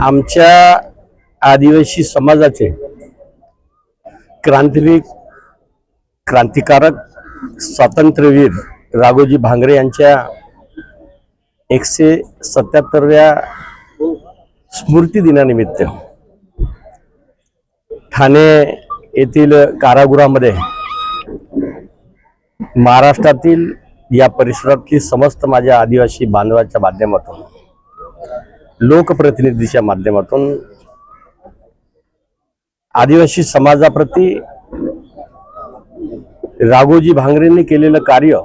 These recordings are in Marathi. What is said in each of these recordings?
आमच्या आदिवासी समाजाचे क्रांतिवीर क्रांतिकारक स्वातंत्र्यवीर राघोजी भांगरे यांच्या एकशे सत्याहत्तरव्या स्मृती दिनानिमित्त ठाणे येथील कारागृहामध्ये महाराष्ट्रातील या परिसरातली समस्त माझ्या आदिवासी बांधवाच्या माध्यमातून लोकप्रतिनिधीच्या माध्यमातून आदिवासी समाजाप्रती राघोजी भांगरेंनी केलेलं कार्य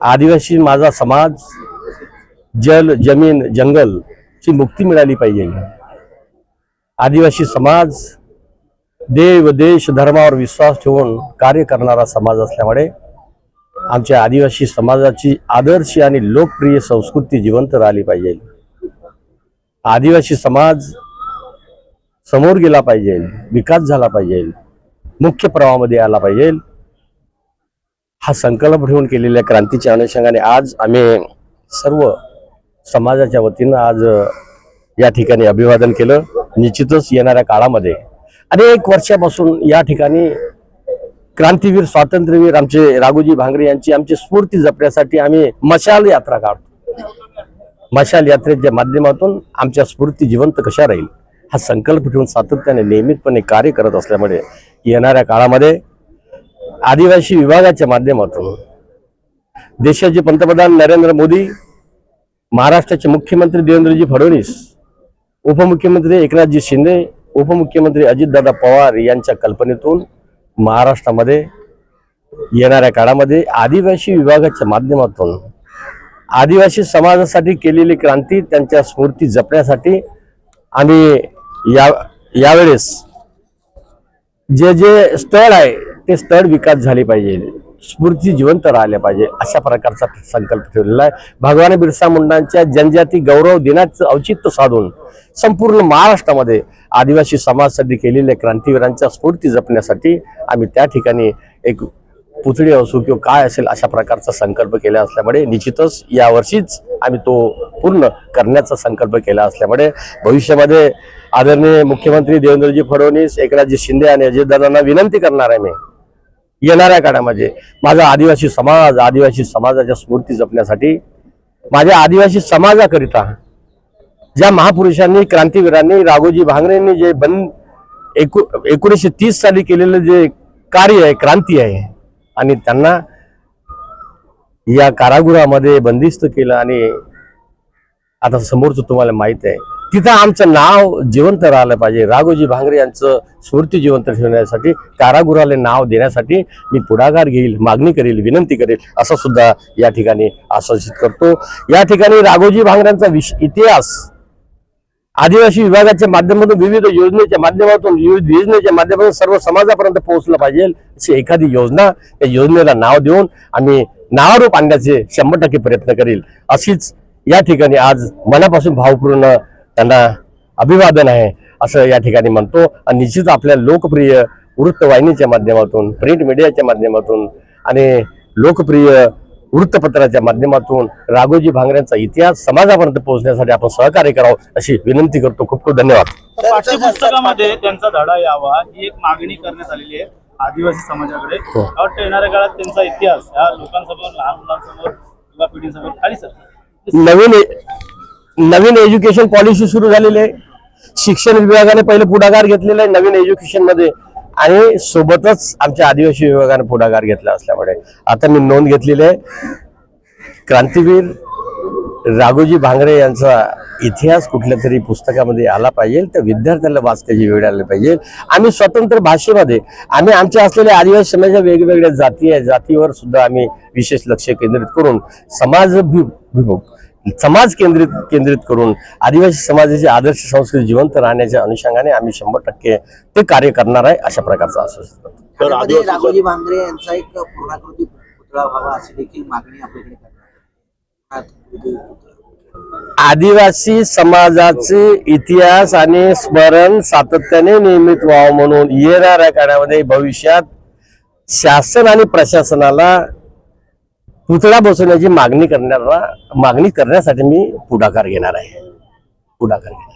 आदिवासी माझा समाज जल जमीन जंगल ची मुक्ती मिळाली पाहिजे. आदिवासी समाज देव देश धर्मावर विश्वास ठेवून कार्य करणारा समाज असल्यामुळे आमच्या आदिवासी समाजाची आदर्श आणि लोकप्रिय संस्कृती जिवंत राहिली पाहिजे. आदिवासी समाज समोर गेला पाहिजे विकास झाला पाहिजे मुख्य प्रवाहामध्ये आला पाहिजे. हा संकल्प ठेवून केलेल्या क्रांतीच्या अनुषंगाने आज आम्ही सर्व समाजाच्या वतीनं आज या ठिकाणी अभिवादन केलं. निश्चितच येणाऱ्या काळामध्ये अनेक वर्षापासून या ठिकाणी क्रांतीवीर स्वातंत्र्यवीर आमचे राघोजी भांगरे यांची आमची स्फूर्ती जपण्यासाठी आम्ही मशाल यात्रा काढतो. मशाल यात्रेच्या माध्यमातून आमच्या स्फूर्ती जिवंत कशा राहील? हा संकल्प ठेवून सातत्याने नियमितपणे कार्य करत असल्यामुळे येणाऱ्या काळामध्ये आदिवासी विभागाच्या माध्यमातून देशाचे पंतप्रधान नरेंद्र मोदी महाराष्ट्राचे मुख्यमंत्री देवेंद्रजी फडणवीस उपमुख्यमंत्री एकनाथजी शिंदे उपमुख्यमंत्री अजितदादा पवार यांच्या कल्पनेतून महाराष्ट्रामध्ये येणाऱ्या काळामध्ये आदिवासी विभागाच्या माध्यमातून आदिवासी समाजासाठी केलेली क्रांती त्यांच्या स्फूर्ती जपण्यासाठी आम्ही या यावेळेस जे जे स्थळ आहे ते स्थळ विकास झाले पाहिजे. स्फूर्ती जिवंत राहिल्या पाहिजे अशा प्रकारचा संकल्प ठेवलेला आहे. भगवान बिरसा मुंडांच्या जनजाती गौरव दिनाचं औचित्य साधून संपूर्ण महाराष्ट्रामध्ये आदिवासी समाजासाठी केलेल्या क्रांतीवीरांच्या स्फूर्ती जपण्यासाठी आम्ही त्या ठिकाणी एक पुतळी असो किंवा काय असेल अशा प्रकारचा संकल्प केला असल्यामुळे निश्चितच यावर्षीच आम्ही तो पूर्ण करण्याचा संकल्प केला असल्यामुळे भविष्यामध्ये आदरणीय मुख्यमंत्री देवेंद्रजी फडणवीस एकनाथजी शिंदे आणि अजितदादांना विनंती करणार आहे मी. येणाऱ्या काळामध्ये माझा आदिवासी समाज आदिवासी समाजाच्या स्फूर्ती जपण्यासाठी माझ्या आदिवासी समाजाकरिता ज्या महापुरुषांनी क्रांतीवीरांनी राघोजी भांगरेंनी जे बंद एकू एकोणीसशे तीस साली केलेलं जे कार्य आहे क्रांती आहे आणि त्यांना या कारागृहामध्ये बंदिस्त केलं आणि आता समोरचं तुम्हाला माहीत आहे. तिथं आमचं नाव जिवंत राहिलं पाहिजे. राघोजी भांगरे यांचं स्मृती जिवंत ठेवण्यासाठी कारागृहाला नाव देण्यासाठी मी पुढाकार घेईल मागणी करेल विनंती करेल असं सुद्धा या ठिकाणी आश्वासित करतो. या ठिकाणी राघोजी भांगऱ्यांचा विश इतिहास आदिवासी विभागाच्या माध्यमातून विविध योजनेच्या माध्यमातून विविध योजनेच्या माध्यमातून सर्व समाजापर्यंत पोहोचलं पाहिजे अशी एखादी योजना त्या योजनेला नाव देऊन आम्ही नावारूप आणण्याचे शंभर टक्के प्रयत्न करील. अशीच या ठिकाणी आज मनापासून भावपूर्ण त्यांना अभिवादन आहे असं या ठिकाणी म्हणतो. आणि निश्चित आपल्या लोकप्रिय वृत्तवाहिनीच्या माध्यमातून प्रिंट मीडियाच्या माध्यमातून आणि लोकप्रिय वृत्तपत्राच्या माध्यमातून राघोजी भांगऱ्यांचा इतिहास समाजापर्यंत पोहोचण्यासाठी आपण सहकार्य करावं अशी विनंती करतो. खूप खूप धन्यवाद. पाठ्यपुस्तकामध्ये त्यांचा धडा यावा ही एक मागणी करण्यात आलेली आहे आदिवासी समाजाकडे. हो. वाटतं येणाऱ्या काळात त्यांचा इतिहास या लोकांसमोर लहान मुलांसमोर युवा पिढीसमोर खाली सर नवीन नवीन एज्युकेशन पॉलिसी सुरू झालेली आहे. शिक्षण विभागाने पहिले पुढाकार घेतलेला आहे नवीन एज्युकेशनमध्ये आणि सोबतच आमच्या आदिवासी विभागाने पुढाकार घेतला असल्यामुळे. आता मी नोंद घेतलेली आहे. क्रांतीवीर राघोजी भांगरे यांचा इतिहास कुठल्या तरी पुस्तकामध्ये आला पाहिजे तर विद्यार्थ्यांना वाचण्याची वेळ आली पाहिजे. आम्ही स्वतंत्र भाषेमध्ये आम्ही आमच्या असलेल्या आदिवासी समाजाच्या वेगवेगळ्या जाती आहे जातीवर सुद्धा आम्ही विशेष लक्ष केंद्रित करून समाज समाज केंद्रित केंद्रित करून आदिवासी समाजाची आदर्श संस्कृती जिवंत राहण्याच्या अनुषंगाने आम्ही शंभर टक्के ते कार्य करणार आहे अशा प्रकारचं. ठाण्यामध्ये राघोजी भांगरे यांचा एक पूर्णाकृती पुतळा व्हावा अशी देखील मागणी आपल्याकडे. आदिवासी समाजाचे इतिहास आणि स्मरण सातत्याने नियमित व्हावं म्हणून येणाऱ्या काळामध्ये भविष्यात शासन आणि प्रशासनाला पुतळा बसवण्याची मागणी करण्याला मागणी करण्यासाठी मी पुढाकार घेणार आहे. पुढाकार घेणार